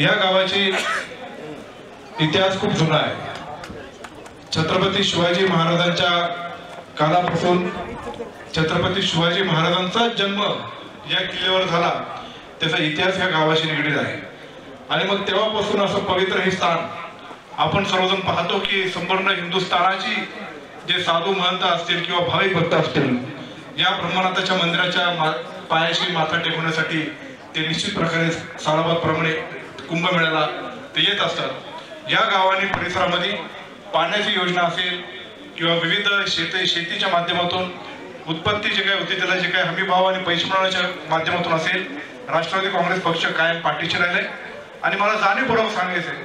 या गावाची इतिहास खूप जुना आहे. छत्रपती शिवाजी महाराजांच्या काळापासून छत्रपती शिवाजी महाराजांचा जन्म या किल्ल्यावर झाला त्याचा इतिहास या गावाशी निगडीत आहे. आणि मग तेव्हापासून असं पवित्र हे स्थान आपण सर्वजण पाहतो की संपूर्ण हिंदुस्थानाची जे साधू महंत असतील किंवा भाविक भक्त असतील या ब्रह्मनाथाच्या मंदिराच्या मा- पायाशी माथा टेकवण्यासाठी ते निश्चित प्रकारे सालाबादप्रमाणे कुंभमेळ्याला ते येत असतात. या गावाने परिसरामध्ये पाण्याची योजना असेल किंवा विविध शेती शेतीच्या माध्यमातून उत्पत्ती जे काय होती त्याला जे काय हमी भाव आणि पैसे मिळवण्याच्या माध्यमातून असेल राष्ट्रवादी काँग्रेस पक्ष कायम पाठीशी राहिले. आणि मला जाणीवपूर्वक सांगायचं आहे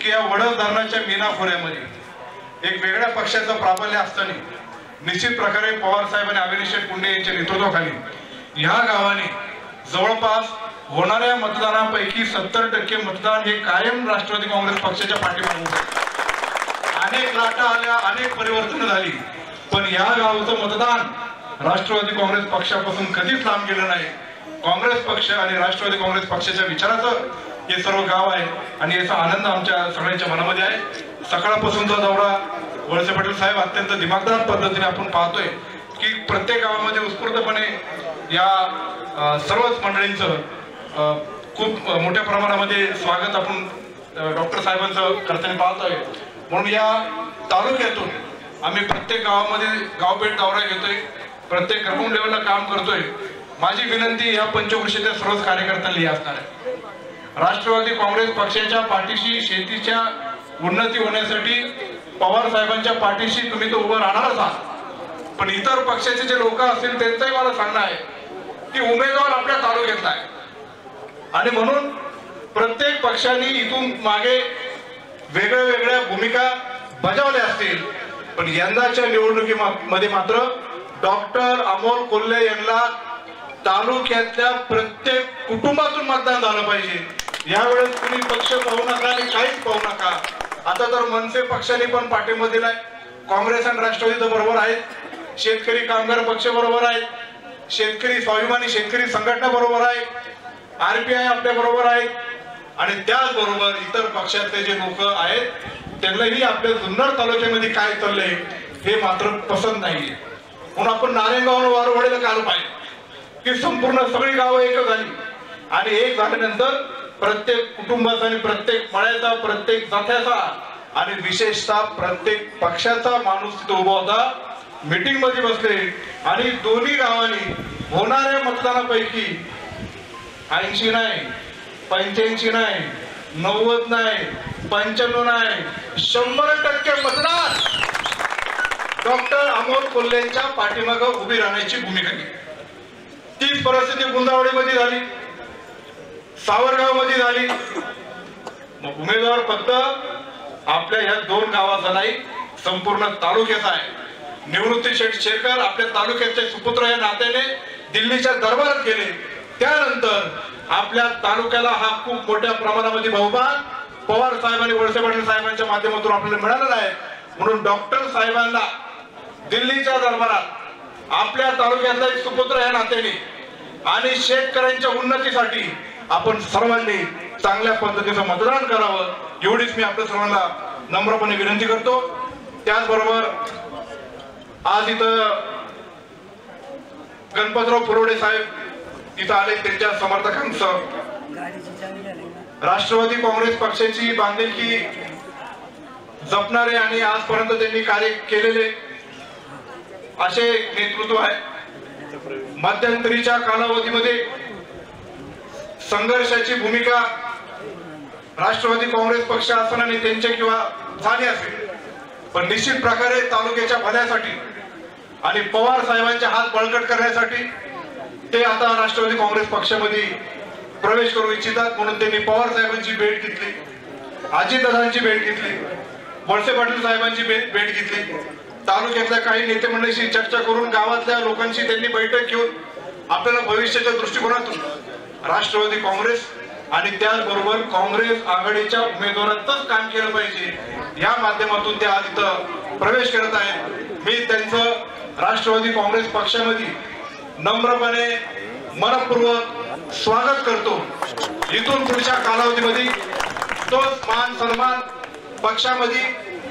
की या वडद धरणाच्या मीना खोऱ्यामध्ये एक वेगळ्या पक्षाचं प्राबल्य असताना निश्चित प्रकारे पवार साहेब आणि अविनाश पुंडे यांच्या नेतृत्वाखाली ह्या गावाने जवळपास होणाऱ्या मतदानापैकी सत्तर टक्के मतदान हे कायम राष्ट्रवादी काँग्रेस पक्षाच्या पाठीमागे अनेक लाटा आल्या अनेक परिवर्तन झाली. पण या गावचं मतदान राष्ट्रवादी काँग्रेस पक्षापासून कधीच लांब गेलं नाही. काँग्रेस पक्ष आणि राष्ट्रवादी काँग्रेस पक्षाच्या विचाराचं हे सर्व गाव आहे आणि याचा आनंद आमच्या सगळ्यांच्या मनामध्ये आहे. सकाळपासूनचा दौरा वळसे पाटील साहेब अत्यंत दिमागदार पद्धतीने आपण पाहतोय की प्रत्येक गावामध्ये उत्स्फूर्तपणे या सर्वच मंडळींचं खूप मोठ्या प्रमाणामध्ये स्वागत आपण डॉक्टर साहेबांचं करताना आहे म्हणून या तालुक्यातून आम्ही प्रत्येक गावामध्ये गावभेट दौरा घेतोय प्रत्येक ग्राउंड लेवलला काम करतोय. माझी विनंती या पंचवर्षीच्या सर्वच कार्यकर्त्यांना असणार आहे. राष्ट्रवादी काँग्रेस पक्षाच्या पाठीशी शेतीच्या उन्नती होण्यासाठी पवार साहेबांच्या पाठीशी तुम्ही तो उभं राहणारच आहात. पण इतर पक्षाचे जे लोक असतील त्यांचंही मला सांगणं आहे की उमेदवार आपल्या तालुक्यातला आहे. आणि म्हणून प्रत्येक पक्षाने इथून मागे वेगळ्या वेगळ्या भूमिका बजावल्या असतील. पण यंदाच्या निवडणुकीमध्ये मात्र डॉक्टर अमोल कोल्हे यांना तालुक्यातल्या प्रत्येक कुटुंबातून मतदान झालं पाहिजे. यावेळेस तुम्ही पक्ष पाहू नका आणि काहीच पाहू नका. आता तर मनसे पक्षाने पण पाठिंबा दिलाय. काँग्रेस आणि राष्ट्रवादी तर बरोबर आहेत. शेतकरी कामगार पक्ष बरोबर आहेत. शेतकरी स्वाभिमानी शेतकरी संघटना बरोबर आहे आरपीआय आपल्या बरोबर आहे आणि त्याचबरोबर इतर पक्षातले जे लोक आहेत त्यांनाही आपल्या जुन्नर तालुक्यामध्ये काय चाललंय हे मात्र पसंत नाहीये. म्हणून आपण नारायणगावनं वारवाडीला काल पाहिजे की संपूर्ण सगळी गावं एक झाली. आणि एक झाल्यानंतर प्रत्येक कुटुंबाचा आणि प्रत्येक मळ्याचा प्रत्येक जात्याचा आणि विशेषतः प्रत्येक पक्षाचा माणूस तिथे उभा होता. मीटिंगमध्ये बसले. आणि दोन्ही गावांनी होणाऱ्या मतदानापैकी ऐंशी नाही पंच्याऐंशी नाही नव्वद नाही पंच्याण्णव नाही शंभर टक्के मतदान. डॉक्टर अमोल कोल्हेंच्या पाठीमागं उभी राहण्याची भूमिका घेतली तीच परिस्थिती गुंदावडीमध्ये झाली. सावरगावमध्ये झाली. मग उमेदवार फक्त आपल्या ह्या दोन गावाचा नाही संपूर्ण तालुक्याचा आहे. निवृत्ती शेठ शेरकर आपल्या तालुक्याचे सुपुत्र या नात्याने दिल्लीच्या दरबारात गेले. त्यानंतर आपल्या तालुक्याला हा खूप मोठ्या प्रमाणामध्ये बहुमान पवार साहेब आणि वळसे पाटील साहेबांच्या माध्यमातून आपल्याला मिळालेला आहे. म्हणून डॉक्टर साहेबांना दिल्लीच्या दरबारात आपल्या तालुक्यातला एक सुपुत्र या नात्याने आणि शेतकऱ्यांच्या उन्नतीसाठी आपण सर्वांनी चांगल्या पद्धतीचं मतदान करावं. एवढीच मी आपल्या सर्वांना नम्रपणे विनंती करतो. त्याचबरोबर आज इथं गणपतराव पुरवडे साहेब इथं आले त्यांच्या समर्थकांचं राष्ट्रवादी काँग्रेस पक्षाची बांधिलकी जपणारे आणि आजपर्यंत त्यांनी कार्य केलेले असे नेतृत्व आहे. मध्यंतरीच्या कालावधीमध्ये संघर्षाची भूमिका राष्ट्रवादी काँग्रेस पक्ष असताना त्यांचे किंवा झाली असेल. पण निश्चित प्रकारे तालुक्याच्या भल्यासाठी आणि पवार साहेबांचे हात बळकट करण्यासाठी ते आता राष्ट्रवादी काँग्रेस पक्षामध्ये प्रवेश करू इच्छितात म्हणून त्यांनी पवार साहेबांची भेट घेतली अजितदादांची भेट घेतली वळसे पाटील साहेबांची भेट भेट घेतली. तालुक्यातल्या काही नेते मंडळीशी चर्चा करून गावातल्या लोकांशी त्यांनी बैठक घेऊन आपल्याला भविष्याच्या दृष्टिकोनातून राष्ट्रवादी काँग्रेस आणि त्याचबरोबर काँग्रेस आघाडीच्या उमेदवारांचंच काम केलं पाहिजे. या माध्यमातून ते आज इथं प्रवेश करत आहेत. मी त्यांचं राष्ट्रवादी काँग्रेस पक्षामध्ये नम्रपणे मनपूर्वक स्वागत करतो. इथून पुढच्या कालावधीमध्ये तोच मान सन्मान पक्षामध्ये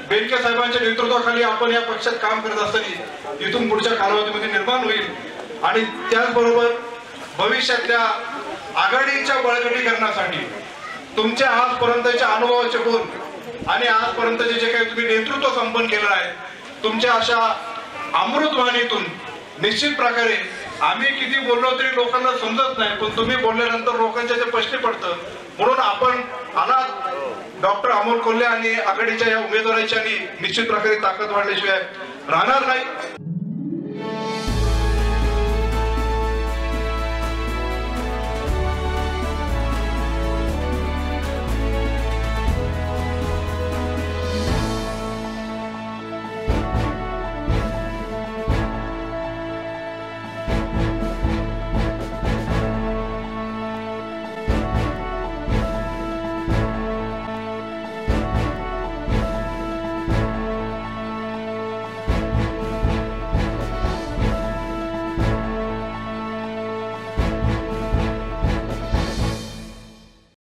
बेनके साहेबांच्या नेतृत्वाखाली आपण या पक्षात काम करत असताना इथून पुढच्या कालावधीमध्ये निर्माण होईल. आणि त्याचबरोबर भविष्यातल्या आघाडीच्या बळकटीकरणासाठी तुमच्या आजपर्यंतच्या अनुभवाचे गुण आणि आजपर्यंतचे जे काही तुम्ही नेतृत्व संपन्न केलं आहे तुमच्या अशा अमृतवाणीतून निश्चित प्रकारे आम्ही किती बोललो तरी लोकांना समजत नाही पण तुम्ही बोलल्यानंतर लोकांच्या ते प्रश्न पडतं म्हणून आपण आलात. डॉक्टर अमोल कोल्हे आणि आघाडीच्या या उमेदवारांची आणि निश्चित प्रकारे ताकद वाढल्याशिवाय राहणार नाही.